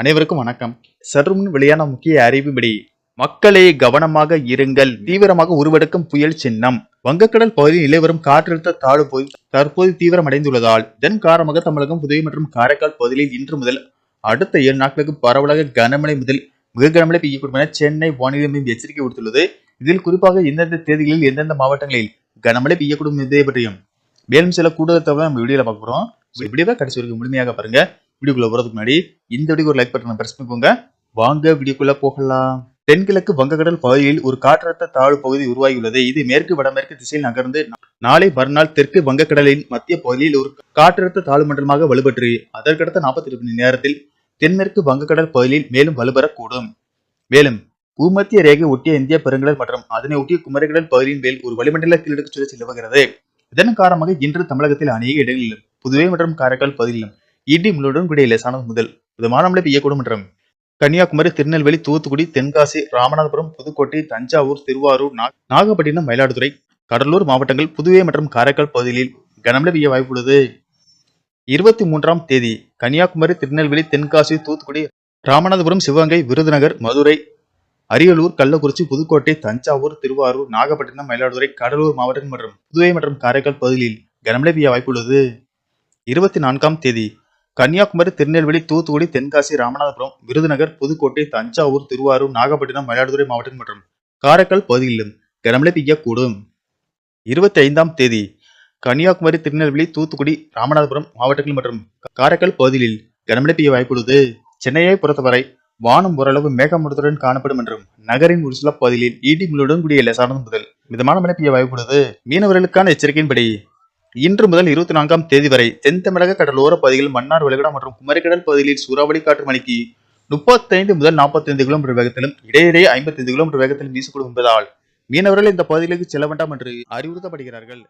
அனைவருக்கும் வணக்கம். சற்றுமுன் வெளியான முக்கிய அறிவிப்படி மக்களே கவனமாக இருங்கள். தீவிரமாக உருவெடுக்கும் புயல் சின்னம். வங்கக்கடல் பகுதியில் நிலவரும் காற்றழுத்த தாழ்வு பகுதி தற்போது தீவிரமடைந்துள்ளதால் இதன் காரணமாக தமிழகம் புதுவை மற்றும் காரைக்கால் பகுதியில் இன்று முதல் அடுத்த ஏழு நாட்களுக்கு பரவலாக கனமழை முதல் மிக கனமழை பெய்யக்கூடும் என சென்னை வானிலை மையம் எச்சரிக்கை விடுத்துள்ளது. இதில் குறிப்பாக எந்தெந்த தேதிகளில் எந்தெந்த மாவட்டங்களில் கனமழை பெய்யக்கூடும் என்பதை பற்றியும் மேலும் சில கூடுதல் தகவல் நம்ம வீடியோல பார்க்க போறோம். வீடியோவை கடைசி வரைக்கும் முழுமையாக பாருங்க. வீடியோக்குள்ள போறதுக்கு முன்னாடி இந்த வீடியோக்கு ஒரு லைக் பட்டனை பிரஸ் பண்ணிக்கோங்க. வாங்க வீடியோக்குள்ள போகலாம். தென்கிழக்கு வங்கக்கடல் பகுதியில் ஒரு காற்றழுத்த தாழ்வு பகுதி உருவாகியுள்ளது. இது மேற்கு வடமேற்கு திசையில் நகர்ந்து நாளை மறுநாள் தெற்கு வங்கக்கடலின் மத்திய பகுதியில் ஒரு காற்றழுத்த தாழ்வு மண்டலமாக வலுப்பெற்று அதற்கடுத்த நாற்பத்தி எட்டு மணி நேரத்தில் தென்மேற்கு வங்கக்கடல் பகுதியில் மேலும் வலுப்பெறக்கூடும். மேலும் பூமத்திய ரேகை ஒட்டிய இந்திய பெருங்கடல் மற்றும் அதனை ஒட்டிய குமரிக்கடல் பகுதியின் மேல் ஒரு வளிமண்டல கீழடுக்கு சுழற்சி நிலவுகிறது. இதன் காரணமாக இன்று தமிழகத்தில் அநேக இடங்களிலும் புதுவை மற்றும் காரைக்கால் பகுதியிலும் இடி முழுவதும் கூடிய லேசானது முதல். இது மழை பெய்யக்கூடும் என்றும். கன்னியாகுமரி திருநெல்வேலி தூத்துக்குடி தென்காசி ராமநாதபுரம் புதுக்கோட்டை தஞ்சாவூர் திருவாரூர் நாகப்பட்டினம் மயிலாடுதுறை கடலூர் மாவட்டங்கள் புதுவை மற்றும் காரைக்கால் பகுதிகளில் கனமழை பெய்ய வாய்ப்புள்ளது இருபத்தி மூன்றாம் தேதி கன்னியாகுமரி திருநெல்வேலி தென்காசி தூத்துக்குடி ராமநாதபுரம் சிவகங்கை விருதுநகர் மதுரை அரியலூர் கள்ளக்குறிச்சி புதுக்கோட்டை தஞ்சாவூர் திருவாரூர் நாகப்பட்டினம் மயிலாடுதுறை கடலூர் மாவட்டங்கள் மற்றும் புதுவை மற்றும் காரைக்கால் பகுதிகளில் கனமழை பெய்ய வாய்ப்புள்ளது இருபத்தி நான்காம் தேதி கன்னியாகுமரி திருநெல்வேலி தூத்துக்குடி தென்காசி ராமநாதபுரம் விருதுநகர் புதுக்கோட்டை தஞ்சாவூர் திருவாரூர் நாகப்பட்டினம் மயிலாடுதுறை மாவட்டம் மற்றும் காரைக்கால் பகுதிகளிலும் கனமழை பெய்யக்கூடும். இருபத்தி ஐந்தாம் தேதி கன்னியாகுமரி திருநெல்வேலி தூத்துக்குடி ராமநாதபுரம் மாவட்டங்கள் மற்றும் காரைக்கால் பகுதிகளில் கனமழை பெய்ய வாய்ப்புள்ளது. சென்னையை பொறுத்தவரை வானம் ஓரளவு மேகமூட்டத்துடன் காணப்படும் என்றும் நகரின் ஒரு சில பகுதிகளில் இடி முள்ளுடன் கூடிய லேசானது முதல் மிதமான மழை பெய்ய வாய்ப்புள்ளது. மீனவர்களுக்கான எச்சரிக்கையின்படி இன்று முதல் இருபத்தி நான்காம் தேதி வரை தென் தமிழக கடலோர பகுதிகள் மன்னார் வளைகுடா மற்றும் குமரிக்கடல் பகுதிகளில் சூறாவளி காற்று மணிக்கு முப்பத்தைந்து முதல் நாற்பத்தைந்து கிலோமீட்டர் வேகத்திலும் இடையிடையே ஐம்பத்தைந்து கிலோமீட்டர் வேகத்திலும் வீசக்கூடும் என்பதால் மீனவர்கள் இந்த பகுதிகளுக்கு செல்ல வேண்டாம் என்று அறிவுறுத்தப்படுகிறார்கள்.